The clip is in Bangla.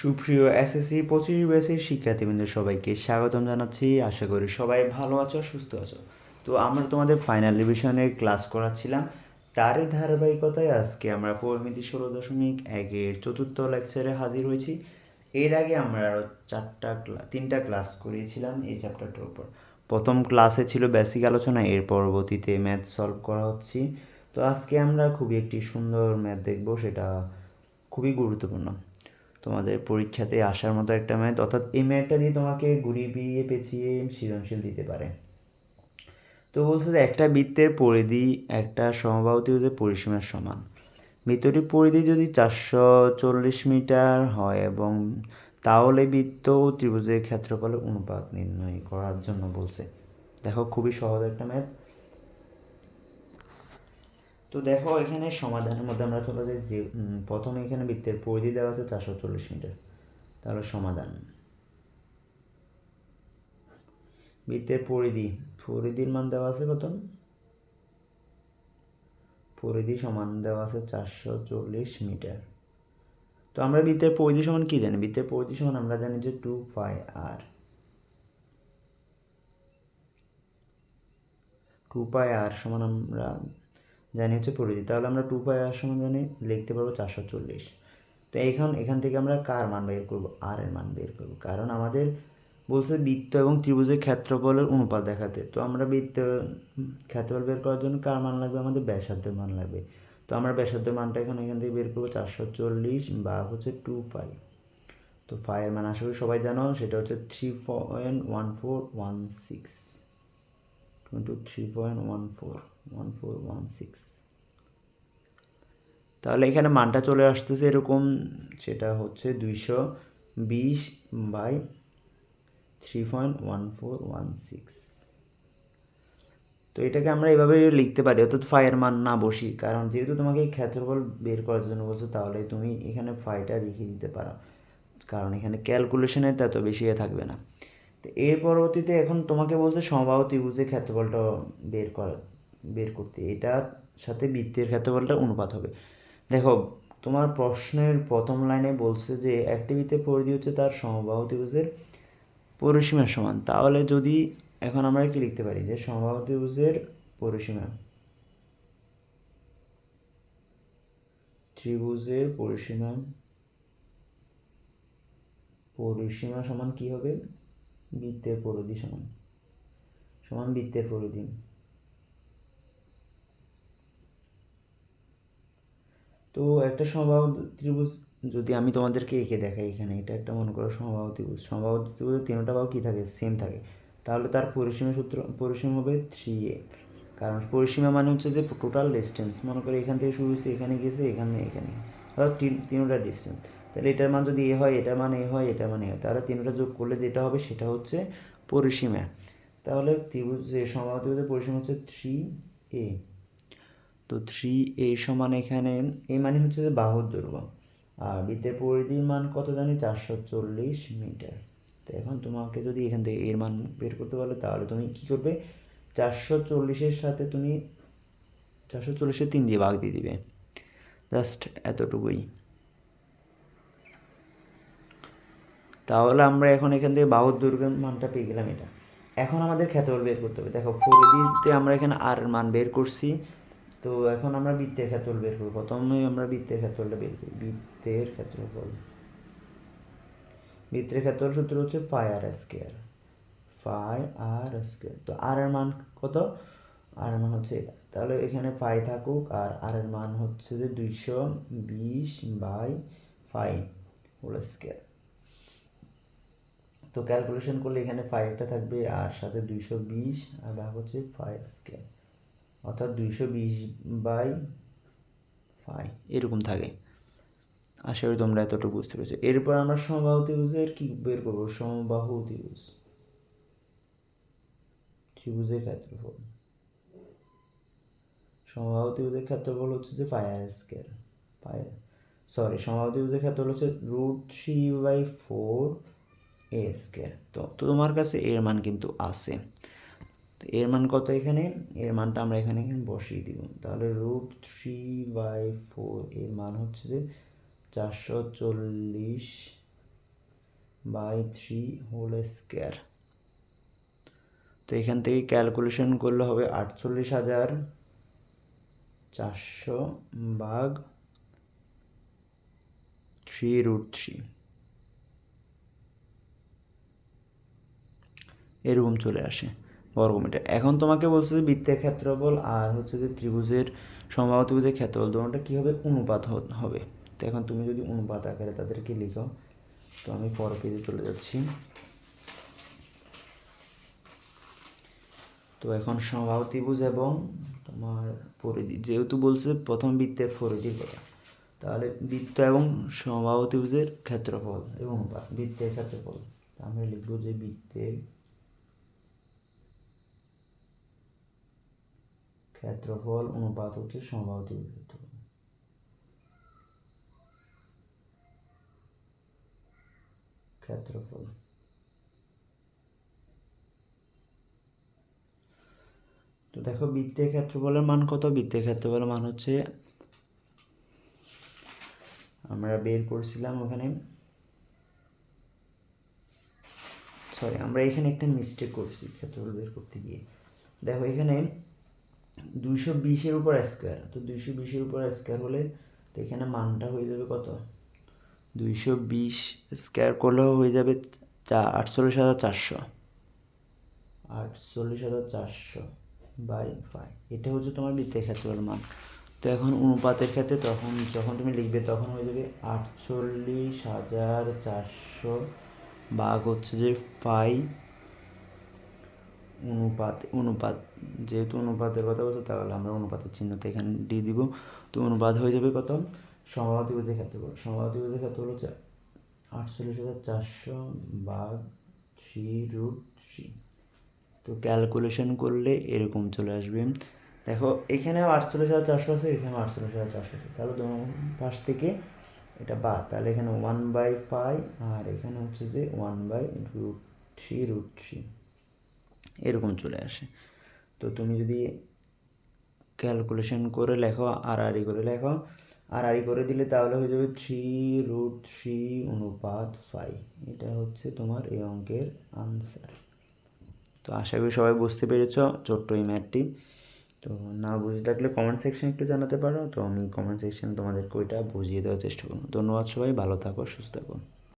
সুপ্রিয় এসএসসি পঁচিশ ব্যাচের শিক্ষার্থীবৃন্দ সবাইকে স্বাগতম জানাচ্ছি। আশা করি সবাই ভালো আছো, সুস্থ আছো। তো আমরা তোমাদের ফাইনাল রিভিশনের ক্লাস করাচ্ছিলাম। তারই ধারাবাহিকতায় আজকে আমরা পরিমিতি ষোলো দশমিক একের চতুর্থ লেকচারে হাজির হয়েছি। এর আগে আমরা আরও চারটা তিনটা ক্লাস করিয়েছিলাম এই চ্যাপ্টারটার উপর। প্রথম ক্লাসে ছিল বেসিক আলোচনা, এর পরবর্তীতে ম্যাথ সলভ করা হচ্ছে। তো আজকে আমরা খুবই একটি সুন্দর ম্যাথ দেখব, সেটা খুবই গুরুত্বপূর্ণ। তোমাদের পরীক্ষাতে আসার মতো একটা ম্যাথ অর্থাৎ এই ম্যাথটা দিয়ে তোমাকে ঘুরিয়ে ফিরিয়ে পেঁচিয়ে সৃজনশীল দিতে পারে। তো বলছে যে একটা বৃত্তের পরিধি একটা সমবাহু হতে পরিসীমার সমান। বৃত্তটির পরিধি যদি চারশো চল্লিশ মিটার হয় এবং তাহলে বৃত্ত ও ত্রিভুজের ক্ষেত্রফলের অনুপাত নির্ণয় করার জন্য বলছে। দেখো, খুবই সহজ একটা ম্যাথ তো দেখো, এখানে সমাধানের মধ্যে আমরা চলে যাই যে প্রথমে এখানে বৃত্তের পরিধি দেওয়া আছে চারশো চল্লিশ মিটার। তাহলে সমাধান। বৃত্তের পরিধি, পরিধির মান দেওয়া আছে কত পরিধি সমান দেওয়া আছে চারশো চল্লিশ মিটার। তো আমরা বৃত্তের পরিধি সমান কি জানি? বৃত্তের পরিধি সমান আমরা জানি যে টু পাই আর। টু পাই আর সমান আমরা জানি হচ্ছে পরিধি তাহলে আমরা টু পাই আর সমান জানি, লিখতে পারব চারশো চল্লিশ। তো এখন, এখান থেকে আমরা কার মান বের করব? আর এর মান বের করব। কারণ আমাদের বলছে বৃত্ত এবং ত্রিভুজের ক্ষেত্রফলের অনুপাত দেখাতে। তো আমরা বৃত্ত, ক্ষেত্রফল বের করার জন্য কার মান লাগবে? আমাদের ব্যাসার্ধের মান লাগবে। তো আমরা ব্যাসার্ধের মানটা এখন এখান থেকে বের করব চারশো চল্লিশ বা হচ্ছে টু ফাইভ তো ফাইভের মান আশা করি সবাই জানো, সেটা হচ্ছে three point one four one six twenty three point one four one four one six তাহলে এখানে মানটা চলে আসতেছে এরকম, সেটা হচ্ছে দুইশো বিশ by three point one four one six তো এটাকে আমরা এভাবে লিখতে পারি, অর্থাৎ ফাইয়ের মান না বসি, কারণ যেহেতু তোমাকে ক্ষেত্রফল বের করার জন্য বলছো, তাহলে তুমি এখানে ফাইটা রেখে দিতে পারো, কারণ এখানে ক্যালকুলেশনের তত বেশি থাকবে না। তো এর পরবর্তীতে এখন তোমাকে বলছে সমবাহু ত্রিভুজের ক্ষেত্রফলটা বের করা, বের করতে। এটার সাথে বৃত্তের ক্ষেত্রফলটা অনুপাত হবে। দেখো, তোমার প্রশ্নের প্রথম লাইনে বলছে যে একটি বৃত্তের পরিধি হচ্ছে তার সমবাহু ত্রিভুজের পরিসীমার সমান। তাহলে যদি এখন আমরা কি লিখতে পারি যে সমবাহু ত্রিভুজের পরিসীমা ত্রিভুজের পরিসীমা পরিসীমা সমান কি হবে? বৃত্তের পরিধি সমান। সমান বৃত্তের পরিধি তো একটা সমবাহু ত্রিভুজ যদি আমি তোমাদেরকে এঁকে দেখাই এখানে, এটা একটা মনে করো সমবাহু ত্রিভুজ। সমবাহু ত্রিভুজের তিনটা বাহু কী থাকে? সেম থাকে। তাহলে তার পরিসীমা সূত্র, পরিসীমা হবে থ্রি এ কারণ পরিসীমা মানে হচ্ছে যে টোটাল ডিস্টেন্স মনে করো এখান থেকে শুরু হয়েছে, এখানে গেছে, এখানে এখানে। অর্থাৎ তিন, তিনটা ডিস্টেন্স তাহলে এটার মান যদি এ হয়, এটার মান এ হয়, এটার মান এ হয়। তাহলে তিনটা যোগ করলে যেটা হবে সেটা হচ্ছে পরিসীমা। তাহলে ত্রিভুজ যে সমবাহু ত্রিভুজের পরিসীমা হচ্ছে থ্রি এ। তো থ্রি এ সমান এখানে, এ মানে হচ্ছে যে বাহুর দৈর্ঘ্য। আর বৃত্তের পরিধির মান কত জানি? চারশো চল্লিশ মিটার। তো এখন তোমাকে যদি এখান থেকে এর মান বের করতে পারো তাহলে তুমি কী করবে? চারশো চল্লিশের সাথে তুমি, চারশো চল্লিশের তিন দিয়ে ভাগ দিয়ে দিবে। জাস্ট এতটুকুই। তাহলে আমরা এখন এখান থেকে বাহুর দৈর্ঘ্যের মানটা পেয়ে গেলাম এটা। এখন আমাদের ক্ষেত্রফল বের করতে হবে। দেখো, পরিধিতে আমরা এখানে আর মান বের করছি। তো এখন আমরা বৃত্তের ক্ষেত্রফল বের করব। প্রথমে আমরা বৃত্তের ক্ষেত্রফলটা বের করি। বৃত্তের ক্ষেত্রফল বৃত্তের ক্ষেত্রফল সূত্র হচ্ছে pi r square pi r square তো আর এর মান কত? আর এর মান হচ্ছে এটা। তাহলে এখানে ফাই থাকুক আর আর এর মান হচ্ছে যে দুইশো বিশ বাই ফাই হোল স্কোয়ার তো ক্যালকুলেশন করলে এখানে ফাইভটা থাকবে আর সাথে দুইশো বিশ, আর ভাগ হচ্ছে ফাইভ স্কোয়ার অর্থাৎ দুইশো বিশ বাই ফাইভ এরকম থাকে। আশা করি তোমরা এতটুকু বুঝতে পেরেছ। এরপর আমরা সমবাহু ত্রিভুজের কি বের করব? সমবাহু ত্রিভুজ। ত্রিভুজের ক্ষেত্রফল। সমবাহু ত্রিভুজের ক্ষেত্রফল হচ্ছে যে ফায়ার স্কোয়ার ফায়ার সরি সমবাহু ত্রিভুজের ক্ষেত্রফল হচ্ছে root three by four a square তো তোমার কাছে এর মান কিন্তু আছে। তো এর মান কত এখানে? এর মানটা আমরা এখানে এখানে বসিয়ে দিব। তাহলে রুট থ্রি বাই ফোর এর মান হচ্ছে যে চারশো চল্লিশ বাই থ্রি হোল স্কোয়ার তো এখান থেকে ক্যালকুলেশন করলে হবে আটচল্লিশ হাজার চারশো ভাগ থ্রি রুট থ্রি এরকম চলে আসে বর্গমিটার। এখন তোমাকে বলছে যে বৃত্তের ক্ষেত্রফল আর হচ্ছে যে ত্রিভুজের সমবাহু ত্রিভুজের ক্ষেত্রফল দুটোটা কী হবে অনুপাত হবে? তো এখন তুমি যদি অনুপাত আকারে তাদেরকে লিখো, তো আমি পর পেজে চলে যাচ্ছি। তো এখন সমবাহু ত্রিভুজ এবং তোমার পরিধি, যেহেতু বলছে প্রথম বৃত্তের পরিধির কথা তাহলে বৃত্ত এবং সমবাহু ত্রিভুজের ক্ষেত্রফল এবং অনুপাত, বৃত্তের ক্ষেত্রফল। আমরা লিখব যে বৃত্তের ক্ষেত্রফল অনুপাত হচ্ছে সমবাহু ক্ষেত্রফল। ক্ষেত্রফল। তো দেখো বৃত্তের ক্ষেত্রফলের মান কত? বৃত্তের ক্ষেত্রফলের মান হচ্ছে, আমরা বের করছিলাম ওখানে সরি আমরা এখানে একটা মিস্টেক করছি, ক্ষেত্রফল বের করতে গিয়ে। দেখো এখানে দুইশো বিশের উপর স্কোয়ার তো দুইশো বিশের উপর স্কোয়ার হলে তো এখানে মানটা হয়ে যাবে কত? দুইশো বিশ স্কোয়ার করলেও হয়ে যাবে চা আটচল্লিশ হাজার চারশো। আটচল্লিশ হাজার চারশো বাই ফাইভ এটা হচ্ছে তোমার বৃত্তের ক্ষেত্রফল মান। তো এখন অনুপাতের ক্ষেত্রে তখন যখন তুমি লিখবে তখন হয়ে যাবে আটচল্লিশ হাজার চারশো ভাগ হচ্ছে যে পাই অনুপাত অনুপাত, যেহেতু অনুপাতের কথা বলছে, তাহলে আমরা অনুপাতের চিহ্নটা এখানে দিয়ে দিব। তো অনুপাত হয়ে যাবে কত? সমাধিপতির ক্ষেত্রফল। সমাধিপতির ক্ষেত্রফল হচ্ছে আটচল্লিশ হাজার চারশো থ্রি রুট থ্রি তো ক্যালকুলেশন করলে এরকম চলে আসবে। দেখো, এখানেও আটচল্লিশ হাজার চারশো আছে এখানে আটচল্লিশ হাজার চারশো আছে। তাহলে তোমার পাশ থেকে এটা বাদ। তাহলে এখানে ওয়ান বাই ফাইভ আর এখানে হচ্ছে যে one by root three root three এরকম চলে আসে। তো তুমি যদি ক্যালকুলেশন করে লেখো আর আরি করে লেখো আর আরি করে দিলে তাহলে হয়ে যাবে থ্রি রুট থ্রি অনুপাত ফাইভ এটা হচ্ছে তোমার এই অঙ্কের আনসার তো আশা করি সবাই বুঝতে পেরেছ ছোট্ট এই ম্যাথটি তো না বুঝে থাকলে কমেন্ট সেকশন একটু জানাতে পারো। তো আমি কমেন্ট সেকশন তোমাদেরকে ওইটা বুঝিয়ে দেওয়ার চেষ্টা করব। ধন্যবাদ সবাই, ভালো থাকো, সুস্থ থাকো।